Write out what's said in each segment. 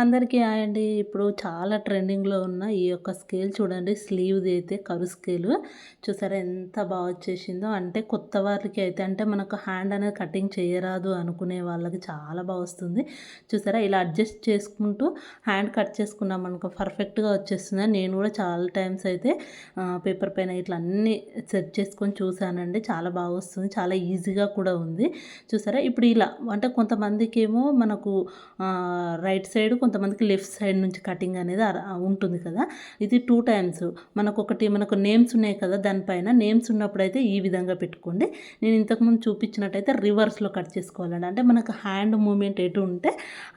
అందరికీ అండి. ఇప్పుడు చాలా ట్రెండింగ్లో ఉన్న ఈ యొక్క స్కేల్ చూడండి. స్లీవ్ది అయితే కరు స్కేల్. చూసారా ఎంత బాగా వచ్చేసిందో. అంటే కొత్త వారికి అయితే అంటే మనకు హ్యాండ్ అనేది కటింగ్ చేయరాదు అనుకునే వాళ్ళకి చాలా బాగా వస్తుంది. చూసారా ఇలా అడ్జస్ట్ చేసుకుంటూ హ్యాండ్ కట్ చేసుకున్నాం అనుకో పర్ఫెక్ట్గా వచ్చేస్తుంది. నేను కూడా చాలా టైమ్స్ అయితే పేపర్ పైన ఇట్లా అన్నీ సెట్ చేసుకొని చూసానండి. చాలా బాగా వస్తుంది. చాలా ఈజీగా కూడా ఉంది. చూసారా? ఇప్పుడు ఇలా అంటే కొంతమందికి ఏమో మనకు రైట్ సైడ్ కొంతమందికి లెఫ్ట్ సైడ్ నుంచి కటింగ్ అనేది ఉంటుంది కదా. ఇది టూ టైమ్స్ మనకు ఒకటి మనకు నేమ్స్ ఉన్నాయి కదా దానిపైన నేమ్స్ ఉన్నప్పుడు అయితే ఈ విధంగా పెట్టుకోండి. నేను ఇంతకుముందు చూపించినట్టయితే రివర్స్లో కట్ చేసుకోవాలండి. అంటే మనకు హ్యాండ్ మూమెంట్ ఎటు ఉంటే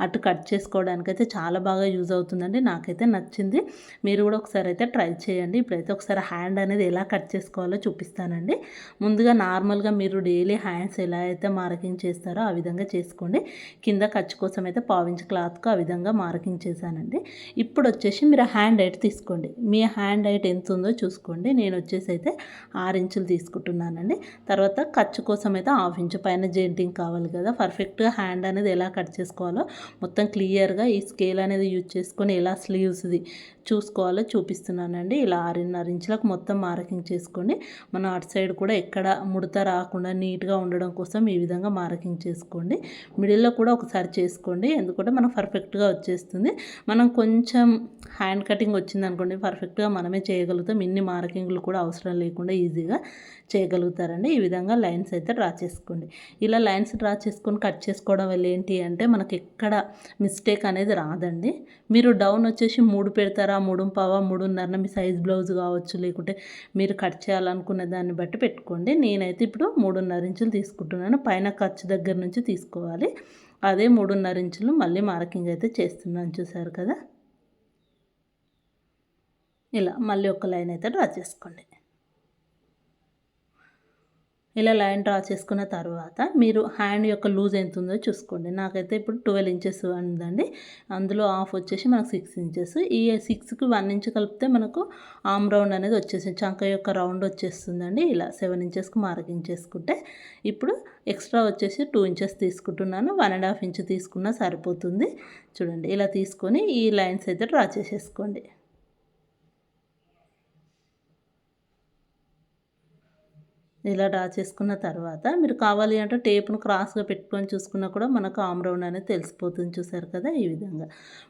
అటు కట్ చేసుకోవడానికి అయితే చాలా బాగా యూజ్ అవుతుందండి. నాకైతే నచ్చింది. మీరు కూడా ఒకసారి అయితే ట్రై చేయండి. ఇప్పుడైతే ఒకసారి హ్యాండ్ అనేది ఎలా కట్ చేసుకోవాలో చూపిస్తానండి. ముందుగా నార్మల్గా మీరు డైలీ హ్యాండ్స్ ఎలా అయితే మార్కింగ్ చేస్తారో ఆ విధంగా చేసుకోండి. కింద ఖర్చు కోసం అయితే పావించి క్లాత్కు ఆ విధంగా మార్కింగ్ చేశానండి ఇప్పుడు వచ్చేసి మీరు హ్యాండ్ హైట్ తీసుకోండి. మీ హ్యాండ్ హైట్ ఎంత ఉందో చూసుకోండి. నేను వచ్చేసి అయితే ఆరు ఇంచులు తీసుకుంటున్నానండి. తర్వాత ఖర్చు కోసం అయితే హాఫ్ ఇంచు పైన జెయింటింగ్ కావాలి కదా. పర్ఫెక్ట్గా హ్యాండ్ అనేది ఎలా కట్ చేసుకోవాలో మొత్తం క్లియర్గా ఈ స్కేల్ అనేది యూజ్ చేసుకొని ఎలా స్లీవ్స్ది చూసుకోవాలో చూపిస్తున్నానండి. ఇలా ఆరున్నర ఇంచులకు మొత్తం మార్కింగ్ చేసుకోండి. మనం అటు సైడ్ కూడా ఎక్కడ ముడత రాకుండా నీట్గా ఉండడం కోసం ఈ విధంగా మార్కింగ్ చేసుకోండి. మిడిల్లో కూడా ఒకసారి చేసుకోండి. ఎందుకంటే మనం పర్ఫెక్ట్గా వచ్చేస్తుంది. మనం కొంచెం హ్యాండ్ కటింగ్ వచ్చింది అనుకోండి పర్ఫెక్ట్గా మనమే చేయగలుగుతాం. ఇన్ని మార్కింగ్లు కూడా అవసరం లేకుండా ఈజీగా చేయగలుగుతారండి. ఈ విధంగా లైన్స్ అయితే డ్రా చేసుకోండి. ఇలా లైన్స్ డ్రా చేసుకొని కట్ చేసుకోవడం వల్ల ఏంటి అంటే మనకి ఎక్కడ మిస్టేక్ అనేది రాదండి. మీరు డౌన్ వచ్చేసి మూడు పెడతారా మూడు పావా మూడున్నర మీ సైజ్ బ్లౌజ్ కావచ్చు లేకుంటే మీరు కట్ చేయాలనుకున్న దాన్ని బట్టి పెట్టుకోండి. నేనైతే ఇప్పుడు మూడున్నర ఇంచులు తీసుకుంటున్నాను. పైన ఖర్చు దగ్గర నుంచి తీసుకోవాలి. అదే మూడున్నర ఇంచులు మళ్ళీ మార్కింగ్ అయితే చేస్తున్నాను చూసారు కదా? ఇలా మళ్ళీ ఒక లైన్ అయితే డ్రా చేసుకోండి. ఇలా లైన్ డ్రా చేసుకున్న తర్వాత మీరు హ్యాండ్ యొక్క లూజ్ ఎంత ఉందో చూసుకోండి. నాకైతే ఇప్పుడు ట్వెల్వ్ ఇంచెస్ ఉందండి. అందులో ఆఫ్ వచ్చేసి మనకు సిక్స్ ఇంచెస్. ఈ సిక్స్కి వన్ ఇంచ్ కలిపితే మనకు ఆమ్ రౌండ్ అనేది వచ్చేసింది చంక యొక్క రౌండ్ వచ్చేస్తుందండి. ఇలా సెవెన్ ఇంచెస్కి మార్కింగ్ చేసుకుంటే ఇప్పుడు ఎక్స్ట్రా వచ్చేసి టూ ఇంచెస్ తీసుకుంటున్నాను. వన్ అండ్ హాఫ్ ఇంచ్ తీసుకున్నా సరిపోతుంది. చూడండి ఇలా తీసుకొని ఈ లైన్స్ అయితే డ్రా చేసేసుకోండి. ఇలా డ్రా చేసుకున్న తర్వాత మీరు కావాలి అంటే టేప్ను క్రాస్గా పెట్టుకొని చూసుకున్నా కూడా మనకు ఆమ్రౌండ్ అనేది తెలిసిపోతుంది. చూసారు కదా ఈ విధంగా.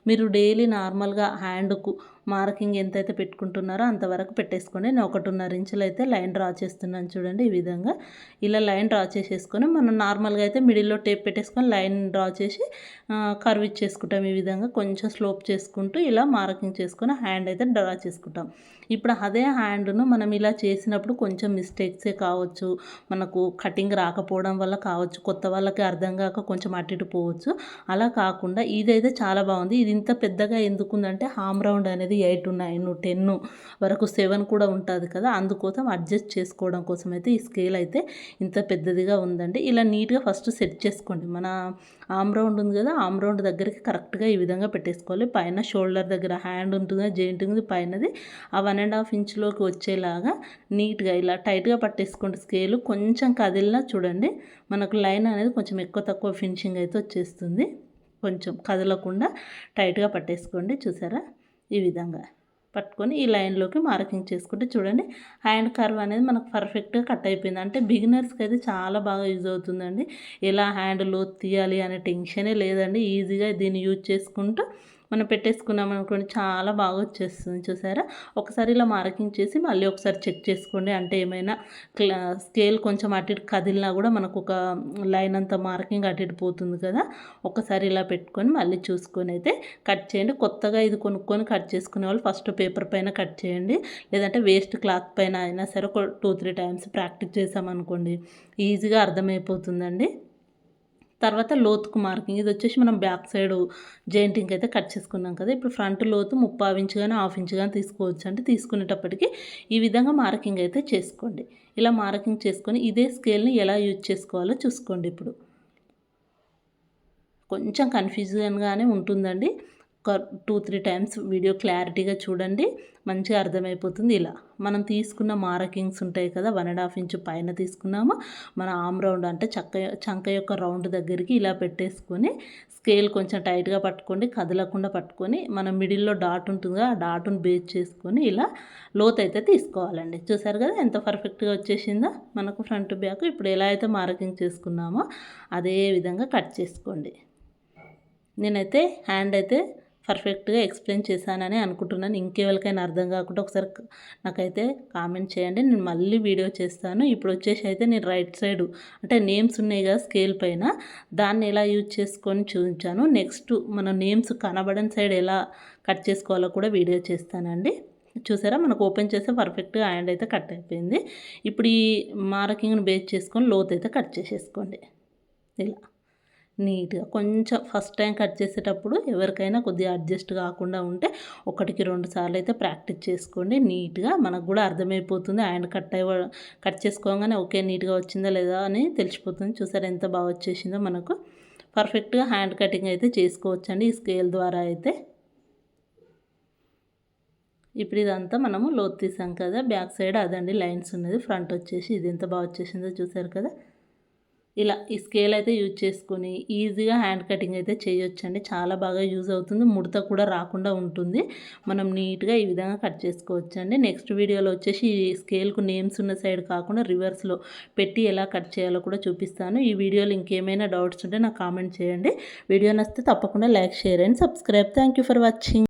మీరు డైలీ నార్మల్గా హ్యాండ్కు మార్కింగ్ ఎంతైతే పెట్టుకుంటున్నారో అంతవరకు పెట్టేసుకోండి. నేను ఒకటిన్నర ఇంచులు అయితే లైన్ డ్రా చేస్తున్నాను చూడండి ఈ విధంగా. ఇలా లైన్ డ్రా చేసేసుకొని మనం నార్మల్గా అయితే మిడిల్లో టేప్ పెట్టేసుకొని లైన్ డ్రా చేసి కర్వ్ ఇచ్చేసుకుంటాం ఈ విధంగా. కొంచెం స్లోప్ చేసుకుంటూ ఇలా మార్కింగ్ చేసుకొని హ్యాండ్ అయితే డ్రా చేసుకుంటాం. ఇప్పుడు అదే హ్యాండ్ను మనం ఇలా చేసినప్పుడు కొంచెం మిస్టేక్సే కావచ్చు. కావచ్చు మనకు కటింగ్ రాకపోవడం వల్ల కావచ్చు కొత్త వాళ్ళకి అర్థం కాక కొంచెం అటు ఇటు పోవచ్చు. అలా కాకుండా ఇదైతే చాలా బాగుంది. ఇది ఇంత పెద్దగా ఎందుకుందంటే హామ్ రౌండ్ అనేది ఎయిట్ నైన్ టెన్ వరకు సెవెన్ కూడా ఉంటుంది కదా. అందుకోసం అడ్జస్ట్ చేసుకోవడం కోసం అయితే ఈ స్కేల్ అయితే ఇంత పెద్దదిగా ఉందండి. ఇలా నీట్గా ఫస్ట్ సెట్ చేసుకోండి. మన ఆమ్ రౌండ్ ఉంది కదా ఆమ్ రౌండ్ దగ్గరికి కరెక్ట్గా ఈ విధంగా పెట్టేసుకోవాలి. పైన షోల్డర్ దగ్గర హ్యాండ్ ఉంటుంది జెయింట్ ఉంది పైనది ఆ వన్ అండ్ హాఫ్ ఇంచ్లోకి వచ్చేలాగా నీట్గా ఇలా టైట్గా ఇక్కడ స్కేలు కొంచెం కదిలినా చూడండి మనకు లైన్ అనేది కొంచెం ఎక్కువ తక్కువ ఫినిషింగ్ అయితే వచ్చేస్తుంది. కొంచెం కదలకుండా టైట్గా పట్టేసుకోండి. చూసారా? ఈ విధంగా పట్టుకొని ఈ లైన్లోకి మార్కింగ్ చేసుకుంటే చూడండి హ్యాండ్ కర్వ్ అనేది మనకు పర్ఫెక్ట్గా కట్ అయిపోయింది. అంటే బిగినర్స్కి అయితే చాలా బాగా యూజ్ అవుతుందండి. ఎలా హ్యాండ్ లోత్ తీయాలి అనే టెన్షనే లేదండి. ఈజీగా దీన్ని యూజ్ చేసుకుంటూ మనం పెట్టేసుకున్నాం అనుకోండి చాలా బాగా వచ్చేస్తుంది. చూసారా? ఒకసారి ఇలా మార్కింగ్ చేసి మళ్ళీ ఒకసారి చెక్ చేసుకోండి. అంటే ఏమైనా స్కేల్ కొంచెం అటు ఇటు కదిలినా కూడా మనకు ఒక లైన్ అంత మార్కింగ్ అటు ఇటు పోతుంది కదా? ఒకసారి ఇలా పెట్టుకొని మళ్ళీ చూసుకొని అయితే కట్ చేయండి. కొత్తగా ఇది కొనుక్కొని కట్ చేసుకునే వాళ్ళు ఫస్ట్ పేపర్ పైన కట్ చేయండి. లేదంటే వేస్ట్ క్లాత్ పైన అయినా సరే ఒక టూ త్రీ టైమ్స్ ప్రాక్టీస్ చేసామనుకోండి ఈజీగా అర్థమైపోతుందండి. తర్వాత లోతుకు మార్కింగ్. ఇది వచ్చేసి మనం బ్యాక్ సైడ్ జెయింటింగ్ అయితే కట్ చేసుకున్నాం కదా. ఇప్పుడు ఫ్రంట్ లోతు ముప్పావు ఇంచు కానీ హాఫ్ ఇంచు కానీ తీసుకోవచ్చు అంటే తీసుకునేటప్పటికి ఈ విధంగా మార్కింగ్ అయితే చేసుకోండి. ఇలా మార్కింగ్ చేసుకొని ఇదే స్కేల్ని ఎలా యూజ్ చేసుకోవాలో చూసుకోండి ఇప్పుడు. కొంచెం కన్ఫ్యూజన్గానే ఉంటుందండి. ఒక టూ త్రీ టైమ్స్ వీడియో క్లారిటీగా చూడండి మంచిగా అర్థమైపోతుంది ఇలా. మనం తీసుకున్న మార్కింగ్స్ ఉంటాయి కదా వన్ అండ్ హాఫ్ ఇంచ్ పైన తీసుకున్నాము. మన ఆమ్ రౌండ్ అంటే చక్క చంక యొక్క రౌండ్ దగ్గరికి ఇలా పెట్టేసుకొని స్కేల్ కొంచెం టైట్గా పట్టుకోండి కదలకుండా పట్టుకొని మనం మిడిల్లో డాట్ ఉంటుంది ఆ డాట్ను బేస్ చేసుకొని ఇలా లోత్ అయితే తీసుకోవాలండి. చూసారు కదా ఎంత పర్ఫెక్ట్గా వచ్చేసిందో? మనకు ఫ్రంట్ బ్యాక్ ఇప్పుడు ఎలా అయితే మార్కింగ్ చేసుకున్నామో అదే విధంగా కట్ చేసుకోండి. నేనైతే హ్యాండ్ అయితే పర్ఫెక్ట్గా ఎక్స్ప్లెయిన్ చేశానని అనుకుంటున్నాను. ఇంకెవరికైనా అర్థం కాకుండా ఒకసారి నాకైతే కామెంట్ చేయండి. నేను మళ్ళీ వీడియో చేస్తాను. ఇప్పుడు వచ్చేసి అయితే నేను రైట్ సైడ్ అంటే నేమ్స్ ఉన్నాయి కదా స్కేల్ పైన. దాన్ని ఎలా యూజ్ చేసుకొని చూపించాను. నెక్స్ట్ మన నేమ్స్ కనబడని సైడ్ ఎలా కట్ చేసుకోవాలో కూడా వీడియో చేస్తానండి. చూసారా? మనకు ఓపెన్ చేస్తే పర్ఫెక్ట్గా హ్యాండ్ అయితే కట్ అయిపోయింది. ఇప్పుడు ఈ మార్కింగ్ని బేస్ చేసుకొని లోత్ అయితే కట్ చేసేసుకోండి. ఇలా. నీట్గా కొంచెం ఫస్ట్ టైం కట్ చేసేటప్పుడు ఎవరికైనా కొద్దిగా అడ్జస్ట్ కాకుండా ఉంటే ఒకటికి రెండు సార్లు అయితే ప్రాక్టీస్ చేసుకోండి. నీట్గా మనకు కూడా అర్థమైపోతుంది. ఆయన కట్ అయ్య కట్ చేసుకోగానే ఓకే నీట్గా వచ్చిందా లేదా అని తెలిసిపోతుంది. చూసారు ఎంత బాగా వచ్చేసిందో మనకు. పర్ఫెక్ట్గా హ్యాండ్ కటింగ్ అయితే చేసుకోవచ్చండి ఈ స్కేల్ ద్వారా అయితే. ఇప్పుడు ఇదంతా మనము లోతు తీసాం కదా. బ్యాక్ సైడ్ అదండి లైన్స్ ఉన్నది. ఫ్రంట్ వచ్చేసి ఇది ఎంత బాగా వచ్చేసిందో చూసారు కదా. ఇలా ఈ స్కేల్ అయితే యూజ్ చేసుకొని ఈజీగా హ్యాండ్ కటింగ్ అయితే చేయొచ్చండి. చాలా బాగా యూజ్ అవుతుంది. ముడత కూడా రాకుండా ఉంటుంది. మనం నీట్గా ఈ విధంగా కట్ చేసుకోవచ్చండి. నెక్స్ట్ వీడియోలో వచ్చేసి ఈ స్కేల్కు నేమ్స్ ఉన్న సైడ్ కాకుండా రివర్స్లో పెట్టి ఎలా కట్ చేయాలో కూడా చూపిస్తాను. ఈ వీడియోలో ఇంకేమైనా డౌట్స్ ఉంటే నాకు కామెంట్ చేయండి. వీడియో నచ్చితే తప్పకుండా like share and subscribe. Thank for watching.